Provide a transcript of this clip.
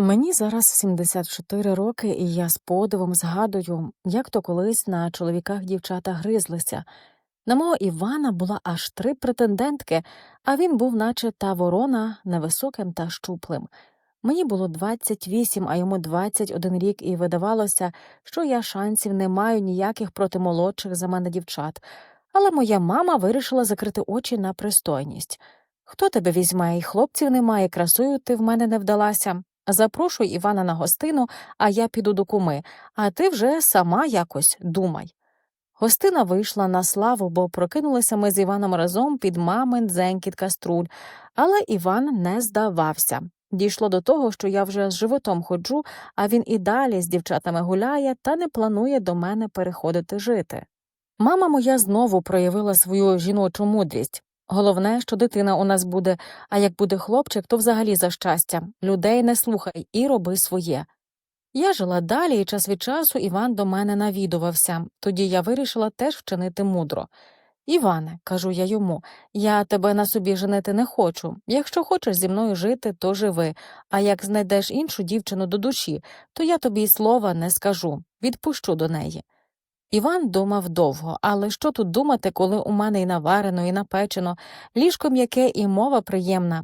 Мені зараз 74 роки, і я з подивом згадую, як то колись на чоловіках дівчата гризлися. На мого Івана була аж три претендентки, а він був, наче та ворона, невисоким та щуплим. Мені було 28, а йому 21 рік, і видавалося, що я шансів не маю ніяких проти молодших за мене дівчат. Але моя мама вирішила закрити очі на пристойність. Хто тебе візьме, і хлопців немає, красою ти в мене не вдалася. Запрошуй Івана на гостину, а я піду до куми, а ти вже сама якось думай. Гостина вийшла на славу, бо прокинулися ми з Іваном разом під мамин дзенькіт каструль, але Іван не здавався. Дійшло до того, що я вже з животом ходжу, а він і далі з дівчатами гуляє та не планує до мене переходити жити. Мама моя знову проявила свою жіночу мудрість. Головне, що дитина у нас буде, а як буде хлопчик, то взагалі за щастя. Людей не слухай і роби своє. Я жила далі, і час від часу Іван до мене навідувався. Тоді я вирішила теж вчинити мудро. Іване, кажу я йому, я тебе на собі женити не хочу. Якщо хочеш зі мною жити, то живи, а як знайдеш іншу дівчину до душі, то я тобі й слова не скажу, відпущу до неї. Іван думав довго, але що тут думати, коли у мене і наварено, і напечено, ліжко м'яке і мова приємна.